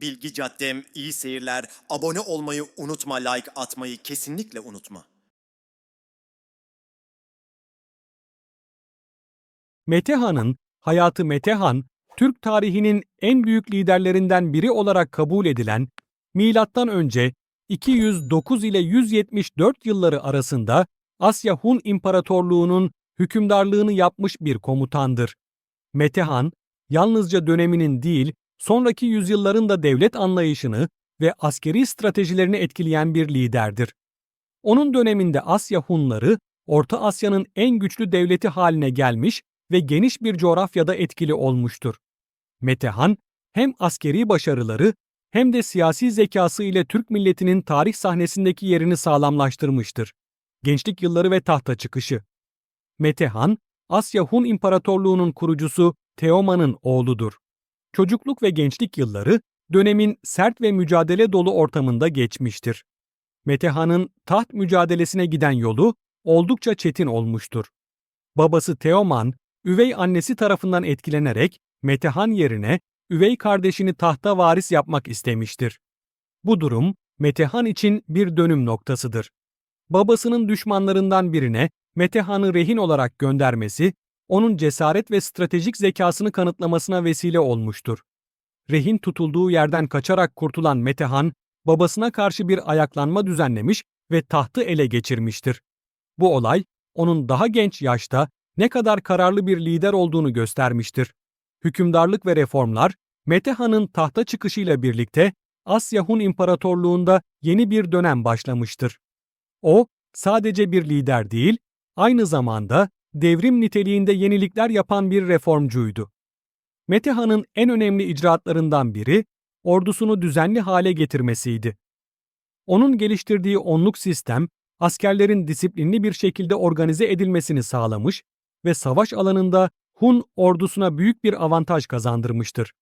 Bilgi Caddem iyi seyirler. Abone olmayı unutma, like atmayı kesinlikle unutma. Metehan'ın hayatı Metehan, Türk tarihinin en büyük liderlerinden biri olarak kabul edilen milattan önce 209 ile 174 yılları arasında Asya Hun İmparatorluğu'nun hükümdarlığını yapmış bir komutandır. Metehan, yalnızca döneminin değil, sonraki yüzyılların da devlet anlayışını ve askeri stratejilerini etkileyen bir liderdir. Onun döneminde Asya Hunları, Orta Asya'nın en güçlü devleti haline gelmiş ve geniş bir coğrafyada etkili olmuştur. Metehan, hem askeri başarıları hem de siyasi zekası ile Türk milletinin tarih sahnesindeki yerini sağlamlaştırmıştır. Gençlik yılları ve tahta çıkışı. Metehan, Asya Hun İmparatorluğu'nun kurucusu Teoman'ın oğludur. Çocukluk ve gençlik yılları dönemin sert ve mücadele dolu ortamında geçmiştir. Metehan'ın taht mücadelesine giden yolu oldukça çetin olmuştur. Babası Teoman, üvey annesi tarafından etkilenerek Metehan yerine üvey kardeşini tahta varis yapmak istemiştir. Bu durum Metehan için bir dönüm noktasıdır. Babasının düşmanlarından birine Metehan'ı rehin olarak göndermesi, onun cesaret ve stratejik zekasını kanıtlamasına vesile olmuştur. Rehin tutulduğu yerden kaçarak kurtulan Metehan, babasına karşı bir ayaklanma düzenlemiş ve tahtı ele geçirmiştir. Bu olay, onun daha genç yaşta ne kadar kararlı bir lider olduğunu göstermiştir. Hükümdarlık ve reformlar, Metehan'ın tahta çıkışıyla birlikte Asya Hun İmparatorluğu'nda yeni bir dönem başlamıştır. O, sadece bir lider değil, aynı zamanda devrim niteliğinde yenilikler yapan bir reformcuydu. Metehan'ın en önemli icraatlarından biri, ordusunu düzenli hale getirmesiydi. Onun geliştirdiği onluk sistem, askerlerin disiplinli bir şekilde organize edilmesini sağlamış ve savaş alanında Hun ordusuna büyük bir avantaj kazandırmıştır.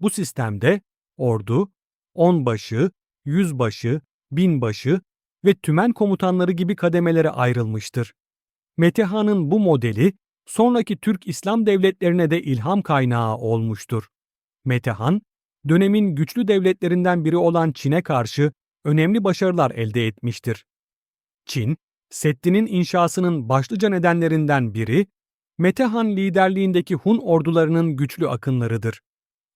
Bu sistemde ordu, onbaşı, yüzbaşı, binbaşı ve tümen komutanları gibi kademelere ayrılmıştır. Metehan'ın bu modeli sonraki Türk İslam devletlerine de ilham kaynağı olmuştur. Metehan, dönemin güçlü devletlerinden biri olan Çin'e karşı önemli başarılar elde etmiştir. Çin, Seddi'nin inşasının başlıca nedenlerinden biri, Metehan liderliğindeki Hun ordularının güçlü akınlarıdır.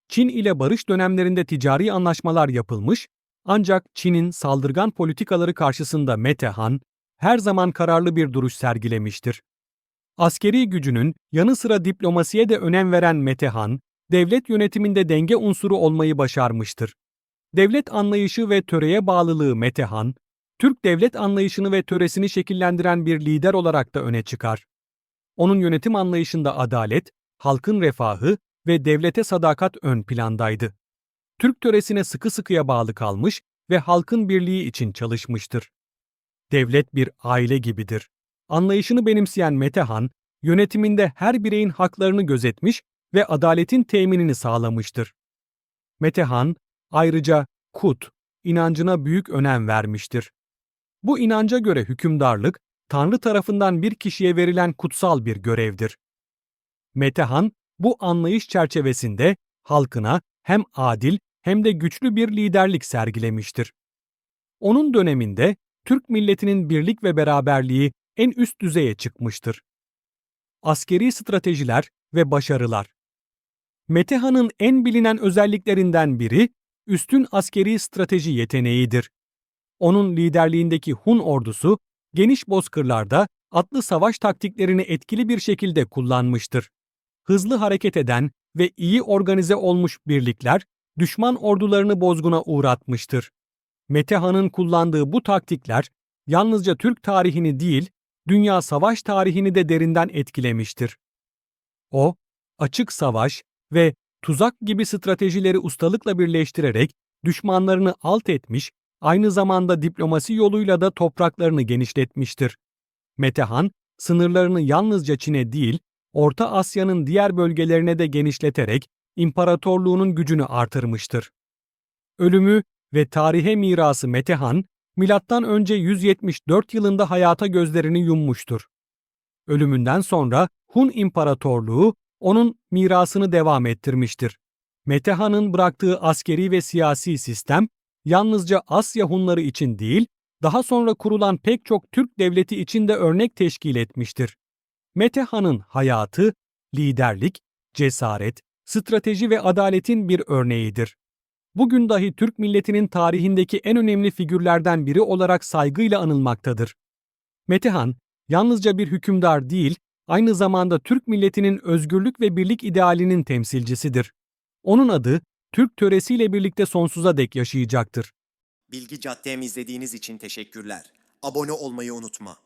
Çin ile barış dönemlerinde ticari anlaşmalar yapılmış, ancak Çin'in saldırgan politikaları karşısında Metehan, her zaman kararlı bir duruş sergilemiştir. Askeri gücünün yanı sıra diplomasiye de önem veren Metehan, devlet yönetiminde denge unsuru olmayı başarmıştır. Devlet anlayışı ve töreye bağlılığı Metehan, Türk devlet anlayışını ve töresini şekillendiren bir lider olarak da öne çıkar. Onun yönetim anlayışında adalet, halkın refahı ve devlete sadakat ön plandaydı. Türk töresine sıkı sıkıya bağlı kalmış ve halkın birliği için çalışmıştır. Devlet bir aile gibidir. Anlayışını benimseyen Metehan, yönetiminde her bireyin haklarını gözetmiş ve adaletin teminini sağlamıştır. Metehan, ayrıca kut, inancına büyük önem vermiştir. Bu inanca göre hükümdarlık, Tanrı tarafından bir kişiye verilen kutsal bir görevdir. Metehan, bu anlayış çerçevesinde halkına hem adil hem de güçlü bir liderlik sergilemiştir. Onun döneminde Türk milletinin birlik ve beraberliği en üst düzeye çıkmıştır. Askeri stratejiler ve başarılar Metehan'ın en bilinen özelliklerinden biri, üstün askeri strateji yeteneğidir. Onun liderliğindeki Hun ordusu, geniş bozkırlarda atlı savaş taktiklerini etkili bir şekilde kullanmıştır. Hızlı hareket eden ve iyi organize olmuş birlikler, düşman ordularını bozguna uğratmıştır. Metehan'ın kullandığı bu taktikler, yalnızca Türk tarihini değil, dünya savaş tarihini de derinden etkilemiştir. O, açık savaş ve tuzak gibi stratejileri ustalıkla birleştirerek düşmanlarını alt etmiş, aynı zamanda diplomasi yoluyla da topraklarını genişletmiştir. Metehan, sınırlarını yalnızca Çin'e değil, Orta Asya'nın diğer bölgelerine de genişleterek imparatorluğunun gücünü artırmıştır. Ölümü ve tarihe mirası Metehan, milattan önce 174 yılında hayata gözlerini yummuştur. Ölümünden sonra Hun İmparatorluğu onun mirasını devam ettirmiştir. Metehan'ın bıraktığı askeri ve siyasi sistem yalnızca Asya Hunları için değil, daha sonra kurulan pek çok Türk devleti için de örnek teşkil etmiştir. Metehan'ın hayatı, liderlik, cesaret, strateji ve adaletin bir örneğidir. Bugün dahi Türk milletinin tarihindeki en önemli figürlerden biri olarak saygıyla anılmaktadır. Metehan, yalnızca bir hükümdar değil, aynı zamanda Türk milletinin özgürlük ve birlik idealinin temsilcisidir. Onun adı, Türk töresiyle birlikte sonsuza dek yaşayacaktır. Bilgi Caddem izlediğiniz için teşekkürler. Abone olmayı unutma.